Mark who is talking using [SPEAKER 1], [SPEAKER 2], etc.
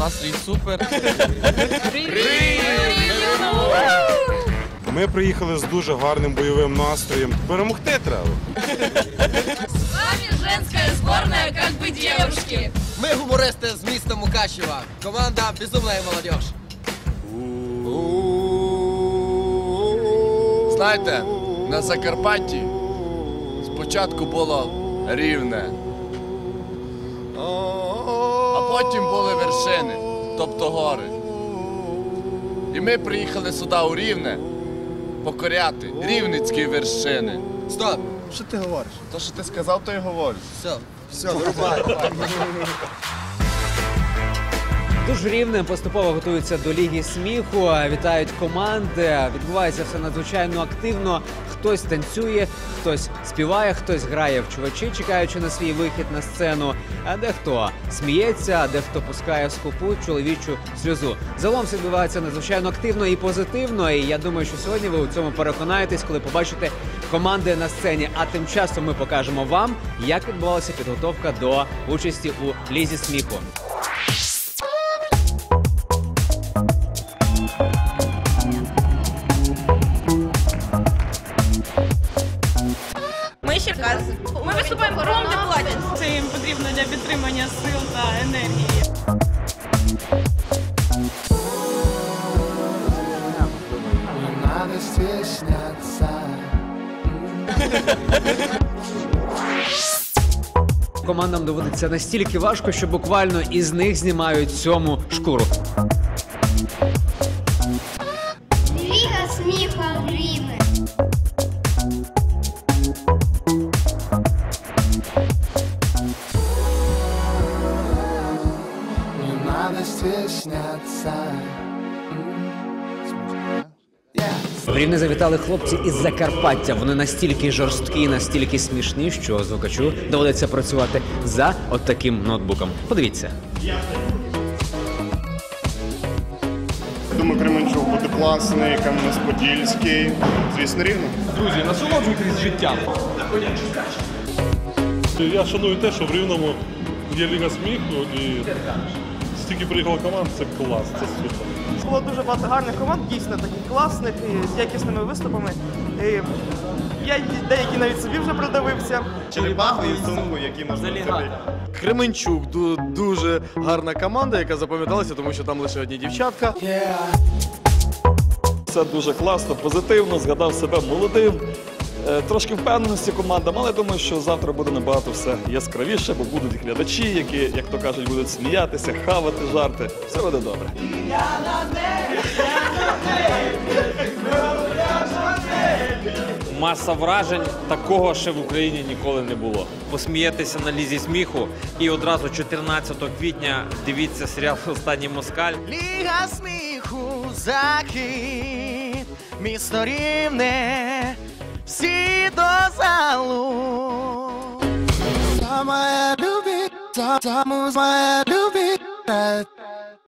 [SPEAKER 1] Настрій супер.
[SPEAKER 2] Ми приїхали з дуже гарним бойовим настроєм. Перемогти треба.
[SPEAKER 3] С вами женская сборная «Как бы девушки».
[SPEAKER 1] Ми гумористи з міста Мукачева. Команда Безумна молодіж.
[SPEAKER 4] Знаєте, на Закарпатті спочатку було рівне, потім були вершини, тобто гори. І ми приїхали сюди у Рівне покоряти рівницькі вершини.
[SPEAKER 1] Стоп.
[SPEAKER 5] Що ти говориш?
[SPEAKER 4] То, що ти сказав, то й говорю.
[SPEAKER 1] Все.
[SPEAKER 5] Все, вирубай.
[SPEAKER 6] Тож рівне поступово готуються до ліги сміху. Вітають команди. Відбувається все надзвичайно активно. Хтось танцює, хтось співає, хтось грає в чувачі, чекаючи на свій вихід на сцену. А дехто сміється, а дехто пускає скупу чоловічу сльозу. Загалом все відбувається надзвичайно активно і позитивно. І я думаю, що сьогодні ви у цьому переконаєтесь, коли побачите команди на сцені. А тим часом ми покажемо вам, як відбувалася підготовка до участі у лізі сміху.
[SPEAKER 3] Ми. Ми виступаємо хором де платять.
[SPEAKER 7] Це їм потрібно для підтримання сил та енергії.
[SPEAKER 6] Командам доводиться настільки важко, що буквально із них знімають сьому шкуру.
[SPEAKER 5] Стесняться.
[SPEAKER 6] В Рівне завітали хлопці із Закарпаття. Вони настільки жорсткі, настільки смішні, що звукачу доводиться працювати за от таким ноутбуком. Подивіться.
[SPEAKER 8] Думаю, Кременчук буде класний, Кам'янець-Подільський. Звісно, рівно.
[SPEAKER 9] Друзі, насолоджуйтесь життям. Я шаную те, що в Рівному є Ліга сміху і стільки приїхало команд, це клас, це супер.
[SPEAKER 7] Було дуже багато гарних команд, дійсно таких класних і з якісними виступами. І я деякі навіть собі вже придивився.
[SPEAKER 8] Черепаху і сумку, які можна відкрити.
[SPEAKER 10] Кременчук ду- дуже гарна команда, яка запам'яталася, тому що там лише одні дівчатка.
[SPEAKER 9] Це дуже класно, позитивно, згадав себе молодим. Е, Трошки впевненості командам, але думаю, що завтра буде набагато все яскравіше, бо будуть глядачі, які, як то кажуть, будуть сміятися, хавати, жарти. Все буде добре.
[SPEAKER 11] Маса вражень такого ще в Україні ніколи не було. Посмієтеся на лізі сміху і одразу 14 квітня дивіться серіал Останній москаль.
[SPEAKER 1] Ліга сміху, захід, місто рівне, see those
[SPEAKER 5] alone. Some I had my.